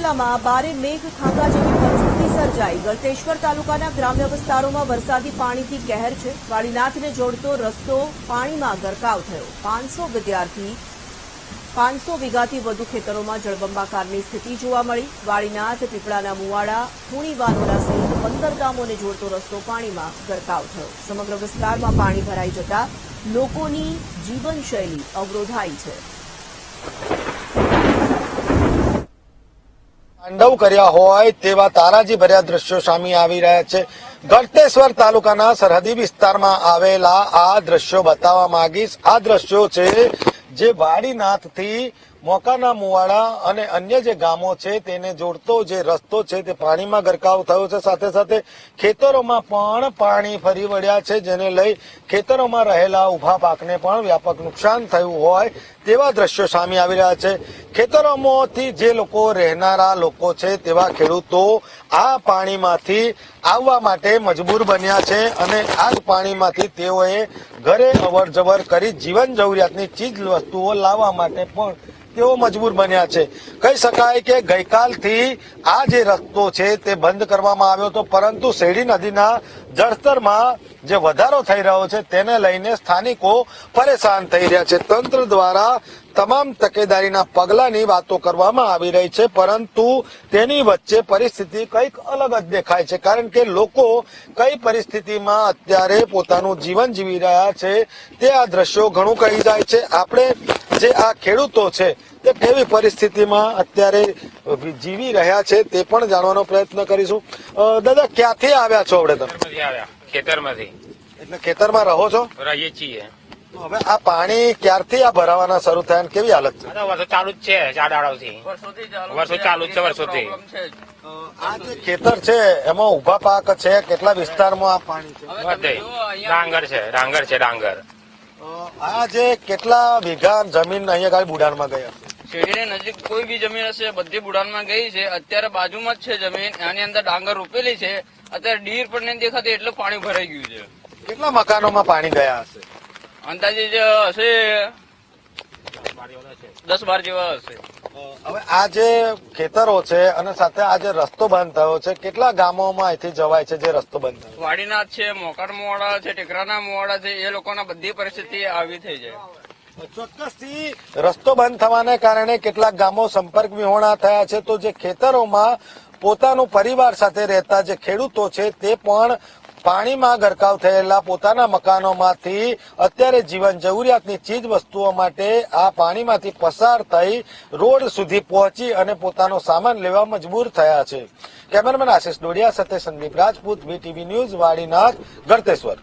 જિલ્લામાં ભારે મેઘ ખાંગા જેવી પરિસ્થિતિ સર્જાઈ. ગળતેશ્વર તાલુકાના ગ્રામ્ય વિસ્તારોમાં વરસાદી પાણીથી કહેર છે. વાડીનાથને જોડતો રસ્તો પાણીમાં ગરકાવ થયો. પાંચસો વિદ્યાર્થી, પાંચસો વીઘાથી વધુ ખેતરોમાં જળબંબાકારની સ્થિતિ જોવા મળી. વાડીનાથ પીપળાના મુવાડા પુણી વાનોરા સહિત પંદર ગામોને જોડતો રસ્તો પાણીમાં ગરકાવ થયો. સમગ્ર વિસ્તારમાં પાણી ભરાઈ જતા લોકોની જીવનશૈલી અવરોધાઈ છે. તાંડવ કર્યા હોય તેવા તારાજી ભર્યા દ્રશ્યો સામે આવી રહ્યા છે. ગળતેશ્વર તાલુકાના સરહદી વિસ્તારમાં આવેલા આ દ્રશ્યો બતાવવા માંગીશ. આ દ્રશ્યો છે જે વાડીનાથથી મોકાના મુવાડા અને અન્ય જે ગામો છે તેને જોડતો જે રસ્તો છે તે પાણીમાં ગરકાવ થયો છે. સાથે સાથે ખેતરોમાં પણ પાણી ફરી વળ્યા છે, જેને લઈ ખેતરોમાં રહેલા ઊભા પાકને પણ વ્યાપક નુકસાન થયું હોય તેવા દ્રશ્યો સામે આવી રહ્યા છે. ખેતરોમાંથી જે લોકો રહેનારા લોકો છે તેવા ખેડૂતો આ પાણીમાંથી આવવા માટે મજબૂર બન્યા છે અને આ જ પાણીમાંથી તેઓએ ઘરે અવર જવર કરી જીવન જરૂરિયાતની ચીજ વસ્તુઓ લાવવા માટે પણ તેઓ મજબૂર બન્યા છે. કહી શકાય કે ગઈકાલથી આ જે રસ્તો છે તે બંધ કરવામાં આવ્યો હતો, પરંતુ શેરડી નદીના જળસ્તરમાં જે વધારો થઈ રહ્યો છે તેને લઈને સ્થાનિકો પરેશાન થઈ રહ્યા છે. તંત્ર દ્વારા તમામ તકેદારીના પગલાની વાતો કરવામાં આવી રહી છે, પરંતુ તેની વચ્ચે પરિસ્થિતિ કંઈક અલગ જ દેખાય છે, કારણ કે લોકો કઈ પરિસ્થિતિમાં અત્યારે પોતાનું જીવન જીવી રહ્યા છે તે આ દ્રશ્યો ઘણું કહી જાય છે. આપણે જે આ ખેડૂતો છે તે કેવી પરિસ્થિતિમાં અત્યારે જીવી રહ્યા છે તે પણ જાણવાનો પ્રયત્ન કરીશું. દાદા ક્યાંથી આવ્યા છો આપણે તમે? ખેતરમાંથી એટલે ખેતરમાં રહો છો? રહીએ છીએ. હવે આ પાણી ક્યારથી આ ભરાવાના શરૂ થયા અને કેવી હાલત છે? વર્ષો ચાલુ જ છે ચાર વર્ષો ચાલુ જ છે વર્ષોથી. આ જે ખેતર છે એમાં ઊભા પાક છે? કેટલા વિસ્તારમાં આ પાણી છે? બધે. ડાંગર છે ડાંગર છે ડાંગર. આ જે કેટલા વીઘા જમીન અહીંયા ગાડી બુડાણમાં ગયા શેરડીની નજીક કોઈ બી જમીન હશે બધી બુડાનમાં ગઈ છે અત્યારે બાજુમાં જ છે જમીન આની અંદર ડાંગર રોપેલી છે અત્યારે ડીર પણ નહીં દેખાતી એટલું પાણી ભરાઈ ગયું છે. કેટલા મકાનોમાં પાણી ગયા હશે? અંદાજે જે હશે દસ બાર જેવા હશે. હવે આ જે ખેતરો છે અને સાથે આ જે રસ્તો બંધ થયો છે કેટલા ગામોમાં અહીંથી જવાય છે જે રસ્તો બંધ થયો? વાડીનાથ છે મોકર મોવાડા છે ટેકરાના મોવાડા છે એ લોકોના બધી પરિસ્થિતિ આવી થઈ જાય રસ્તો બંધ થવાને કારણે કેટલાક ગામો સંપર્ક વિહોણા થયા છે. તો જે ખેતરોમાં પોતાનું પરિવાર સાથે રહેતા જે ખેડૂતો છે, તે પણ પાણીમાં ગરકાવ થયેલા પોતાના મકાનોમાંથી અત્યારે જીવન જરૂરિયાતની ચીજ વસ્તુઓ માટે આ પાણીમાંથી પસાર થઈ રોડ સુધી પહોંચી અને પોતાનો સામાન લેવા મજબૂર થયા છે. કેમેરામેન આશિષ ડોડિયા સાથે સંદીપ રાજપૂત, વીટીવી ન્યૂઝ, વાડીનાથ, ગળતેશ્વર.